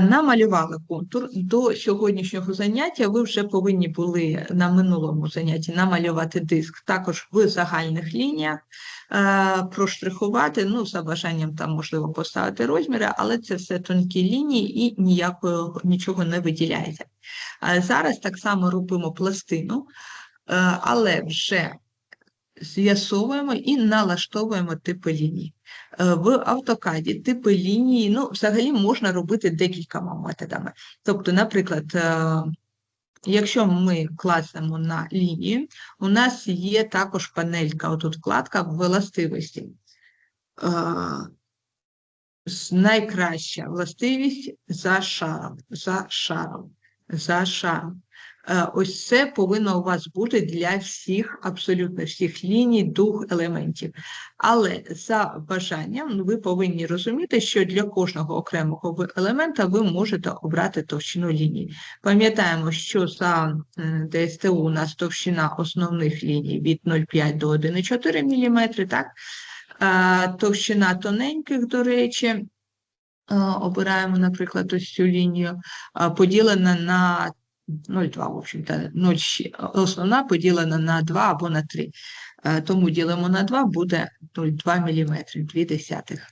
Намалювали контур. До сьогоднішнього заняття ви вже повинні були на минулому занятті намалювати диск також в загальних лініях, проштрихувати, ну, за бажанням там можливо поставити розміри, але це все тонкі лінії і ніякого нічого не виділяється. Зараз так само робимо пластину, але вже з'ясовуємо і налаштовуємо типи ліній. Е, В автокаді типи лінії, ну, взагалі можна робити декількома методами. Тобто, наприклад, е, якщо ми класнемо на лінію, у нас є також панелька, отут вкладка властивості. Е, Найкраща властивість за шаром, за шаром, за шаром. Е, Ось це повинно у вас бути для всіх, абсолютно всіх ліній, дух елементів. Але за бажанням ну, ви повинні розуміти, що для кожного окремого елемента ви можете обрати товщину лінії. Пам'ятаємо, що за ДСТУ у нас товщина основних ліній від 0,5 до 1,4 мм, так? Товщина тоненьких, до речі, обираємо, наприклад, ось цю лінію, поділена на 0,2, в общем-то, 0,6, основна поділена на 2 або на 3. Е, Тому ділимо на 2, буде 0,2 мм, 2 десятих.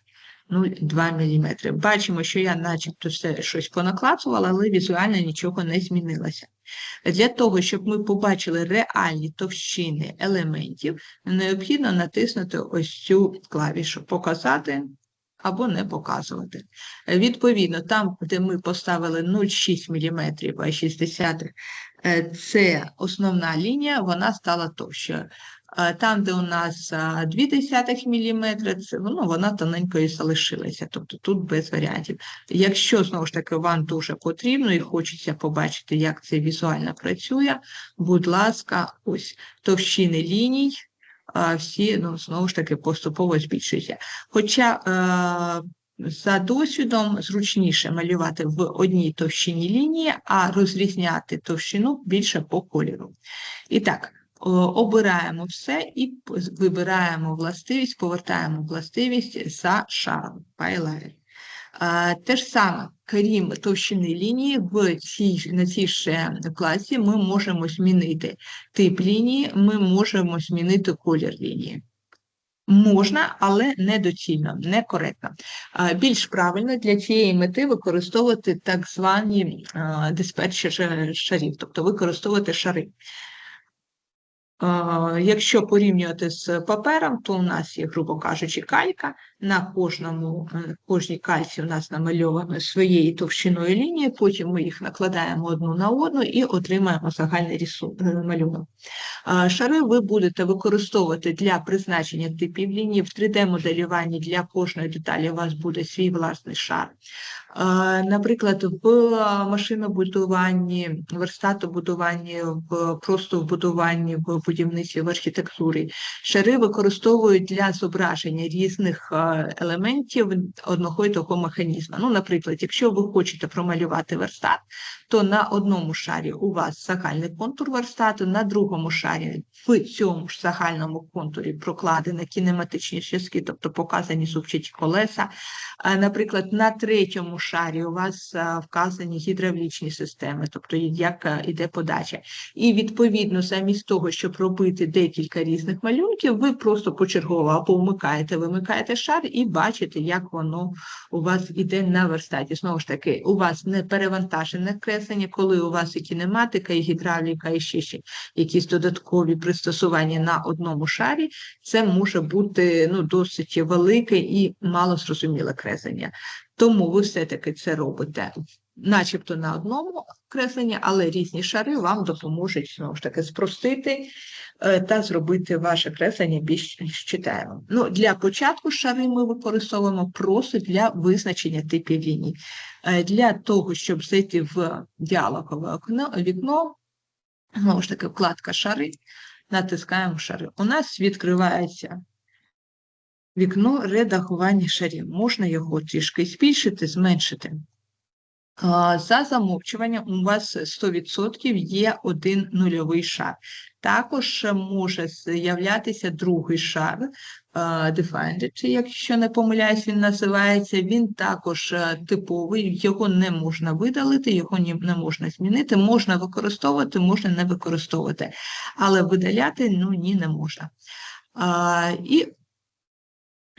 0,2 мм. Бачимо, що я начебто все щось понаклацувала, але візуально нічого не змінилося. Для того, щоб ми побачили реальні товщини елементів, необхідно натиснути ось цю клавішу «Показати» або не показувати. Е, Відповідно, там, де ми поставили 0,6 мм, а 60 е, це основна лінія, вона стала товщою. Е, Там, де у нас 0,2 мм, це, ну, вона тоненькою залишилася, тобто тут без варіантів. Якщо, знову ж таки, вам дуже потрібно і хочеться побачити, як це візуально працює, будь ласка, ось товщини ліній, всі, ну, знову ж таки, поступово збільшуються. Хоча е, за досвідом зручніше малювати в одній товщині лінії, а розрізняти товщину більше по кольору. І так, обираємо все і вибираємо властивість, повертаємо властивість за шаром Е, Те ж саме, крім товщини лінії, в цій, на цій ж класі ми можемо змінити тип лінії, ми можемо змінити колір лінії. Можна, але недоцільно, некоректно. Більш правильно для цієї мети використовувати так звані а, диспетчери шарів, тобто використовувати шари. Якщо порівнювати з папером, то у нас є, грубо кажучи, калька. На кожному, е, кожній кальці у нас намальовано своєю товщиною лінії, потім ми їх накладаємо одну на одну і отримаємо загальний рису- е, малюнок. Шари ви будете використовувати для призначення типів лінії. В 3D-моделюванні для кожної деталі у вас буде свій власний шар. Наприклад, в машинобудуванні, верстатобудуванні, в просто в будуванні, в будівництві, в архітектурі шари використовують для зображення різних е, елементів одного і того механізму. Ну, наприклад, якщо ви хочете промалювати верстат, то на одному шарі у вас загальний контур верстату, на другому шарі в цьому ж загальному контурі прокладені кінематичні зв'язки, тобто показані зубчаті колеса. Наприклад, на третьому шарі у вас вказані гідравлічні системи, тобто як іде подача. І відповідно, замість того, щоб робити декілька різних малюнків, ви просто почергово або вмикаєте, вимикаєте шар і бачите, як воно у вас іде на верстаті. Знову ж таки, у вас не перевантажене креслення, коли у вас і кінематика, і гідравліка, і ще, ще якісь додаткові пристосування на одному шарі, це може бути ну, досить велике і мало зрозуміле креслення. Тому ви все-таки це робите начебто на одному кресленні, але різні шари вам допоможуть знову ж таки спростити е, та зробити ваше креслення більш читаємим. Ну, для початку шари ми використовуємо просто для визначення типів ліній. Е, Для того, щоб зайти в діалогове вікно, знову ж таки, вкладка шари, натискаємо шари. У нас відкривається вікно редагування шарів. Можна його трішки збільшити, зменшити. За замовчуванням у вас 100% є один нульовий шар. Також може з'являтися другий шар, а, Defined, якщо не помиляюсь, він називається. Він також е, типовий, його не можна видалити, його не можна змінити, можна використовувати, можна не використовувати, але видаляти ну ні, не можна. І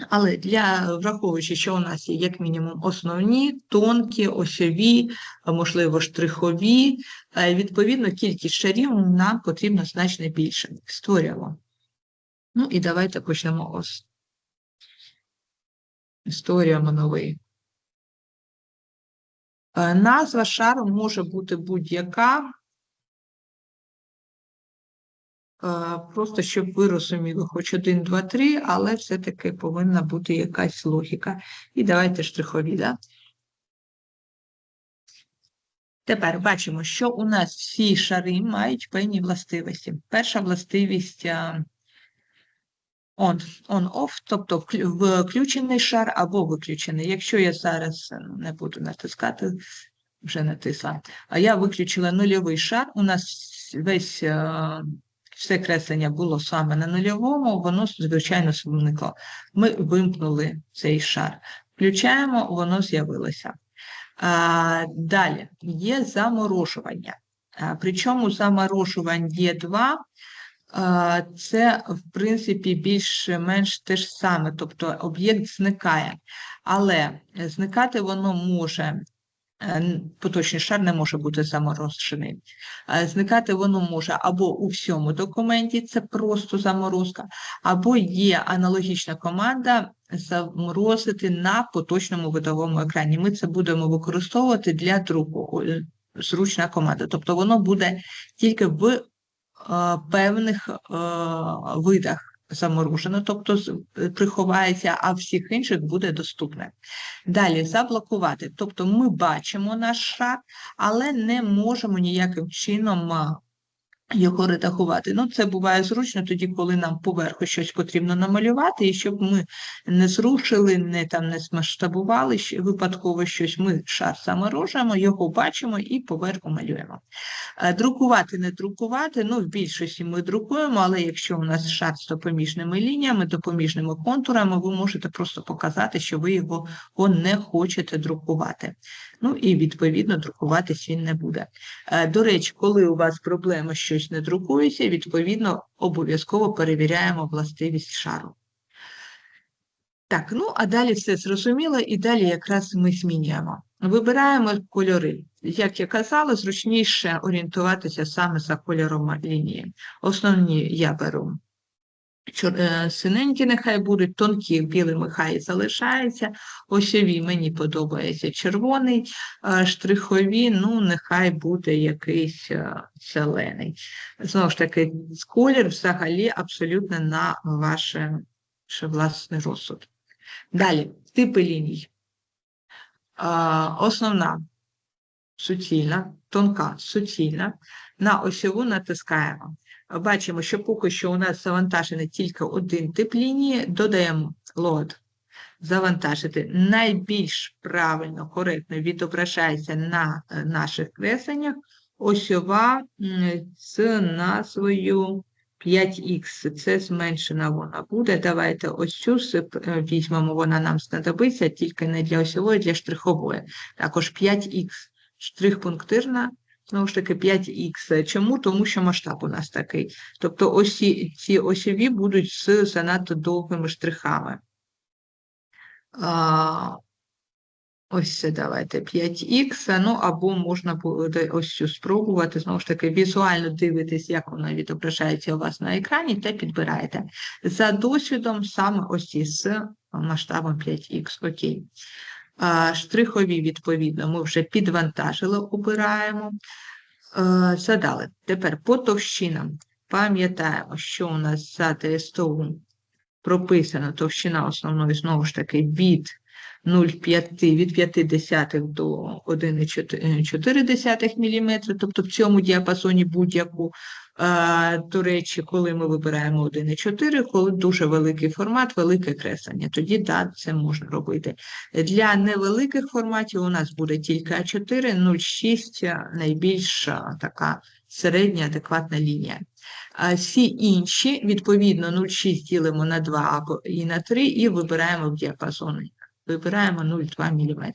але для враховуючи, що у нас є як мінімум основні, тонкі, осьові, можливо, штрихові, відповідно, кількість шарів нам потрібно значно більше. Створюємо. Ну і давайте почнемо ось. Створюємо новий. Е, Назва шару може бути будь-яка. Просто щоб ви розуміли, хоч один, два, три, але все-таки повинна бути якась логіка. І давайте штрихові, да? Тепер бачимо, що у нас всі шари мають певні властивості. Перша властивість on, on-off, тобто включений шар або виключений. Якщо я зараз е, не буду натискати, вже натисла, а я виключила нульовий шар, у нас весь е, все креслення було саме на нульовому, воно, звичайно, зникло. Ми вимкнули цей шар. Включаємо, воно з'явилося. Далі є заморожування. Причому заморожувань є два. Це, в принципі, більш-менш те ж саме, тобто об'єкт зникає. Але зникати воно може, поточний шар не може бути заморожений. Е, Зникати воно може або у всьому документі, це просто заморозка, або є аналогічна команда заморозити на поточному видовому екрані. Ми це будемо використовувати для друку. Е, Зручна команда. Тобто воно буде тільки в е, певних е, видах заморожено, тобто е, приховається, а всіх інших буде доступне. Далі заблокувати. Тобто ми бачимо наш шар, але не можемо ніяким чином його редагувати. Ну, це буває зручно тоді, коли нам поверху щось потрібно намалювати, і щоб ми не зрушили, не там не змасштабували випадково щось, ми шар заморожуємо, його бачимо і поверху малюємо. Е, Друкувати, не друкувати, ну, в більшості ми друкуємо, але якщо у нас шар з допоміжними лініями, допоміжними контурами, ви можете просто показати, що ви його, його не хочете друкувати. Ну і відповідно друкуватись він не буде. Е, До речі, коли у вас проблема щось не друкується, відповідно обов'язково перевіряємо властивість шару. Так, ну а далі все зрозуміло, і далі якраз ми змінюємо. Вибираємо кольори. Як я казала, зручніше орієнтуватися саме за кольором лінії. Основні я беру синенькі, нехай будуть, тонкі білими хай залишаються, осьові мені подобається червоний, е, штрихові, ну, нехай буде якийсь е, зелений. Знову ж таки, колір взагалі абсолютно на ваше власний розсуд. Далі, типи ліній. Основна суцільна, тонка суцільна. На осьову натискаємо. Бачимо, що поки що у нас завантажений тільки один тип лінії, додаємо load. Завантажити найбільш правильно, коректно відображається на е, наших кресленнях осьова з назвою 5х. Це зменшена вона буде. Давайте ось цю е, візьмемо, вона нам знадобиться тільки не для осьової, для штрихової. Також 5х. Штрих пунктирна, знову ж таки 5х. Чому? Тому що масштаб у нас такий. Тобто осі, ці осьові будуть з занадто довгими штрихами. А, ось це давайте 5х, ну або можна буде ось цю спробувати, знову ж таки, візуально дивитись, як вона відображається у вас на екрані, та підбираєте. За досвідом саме ось ці з масштабом 5х. Окей. Штрихові, відповідно, ми вже підвантажили, обираємо. Е, Задали. Тепер по товщинам. Пам'ятаємо, що у нас за ТСТУ прописана товщина основної, знову ж таки, від 0,5, від 0,5 до 1,4 мм, тобто в цьому діапазоні будь-яку. Е, До речі, коли ми вибираємо 1,4, коли дуже великий формат, велике креслення, тоді да, це можна робити. Для невеликих форматів у нас буде тільки А4, 0,6 найбільш е, така середня адекватна лінія. А всі інші, відповідно, 0,6 ділимо на 2 або і на 3 і вибираємо в діапазони. Вибираємо 0,2 мм.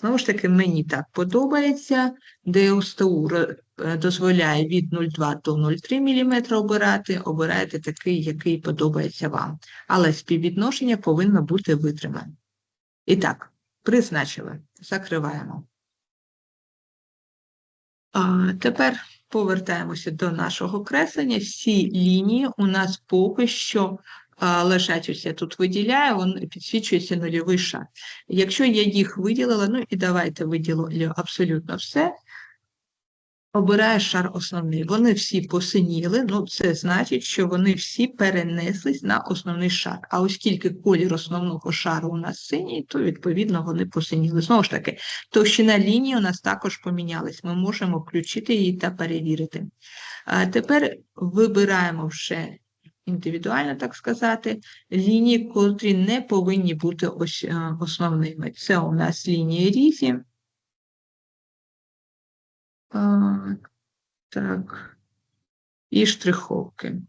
Знову ж таки, мені так подобається. ДСТУ е, дозволяє від 0,2 до 0,3 мм обирати. Обирайте такий, який подобається вам. Але співвідношення повинно бути витримане. І так, призначили. Закриваємо. А, тепер повертаємося до нашого креслення. Всі лінії у нас поки що лежать, ось я тут виділяю, він підсвічується нульовий шар. Якщо я їх виділила, ну і давайте виділю абсолютно все, обираю шар основний. Вони всі посиніли, ну це значить, що вони всі перенеслись на основний шар. А оскільки колір основного шару у нас синій, то відповідно вони посиніли. Знову ж таки, товщина лінії у нас також помінялась. Ми можемо включити її та перевірити. А тепер вибираємо вже індивідуально, так сказати, лінії, котрі не повинні бути е, основними. Це у нас лінії різі. Так. І штриховки.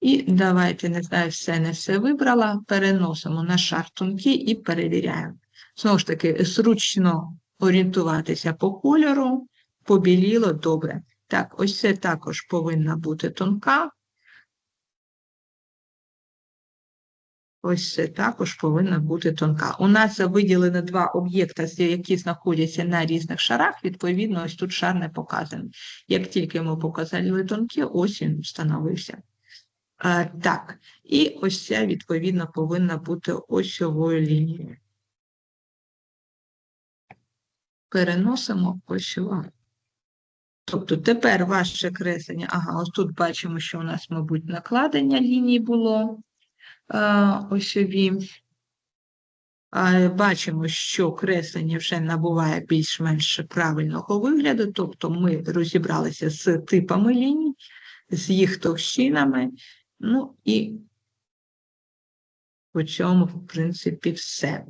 І давайте, не знаю, все не все вибрала, переносимо на шар тонкий і перевіряємо. Знову ж таки, зручно орієнтуватися по кольору, побіліло, добре. Так, ось це також повинна бути тонка. Ось також повинна бути тонка. У нас виділено два об'єкта, які знаходяться на різних шарах, відповідно, ось тут шар не показаний. Як тільки ми показали тонкі, ось він встановився. А, так, і ось ця, відповідно, повинна бути осьовою лінією. Переносимо осьова. Тобто тепер ваше креслення, ага, ось тут бачимо, що у нас, мабуть, накладення ліній було осьові. Бачимо, що креслення вже набуває більш-менш правильного вигляду, тобто ми розібралися з типами ліній, з їх товщинами, ну і по цьому, в принципі, все.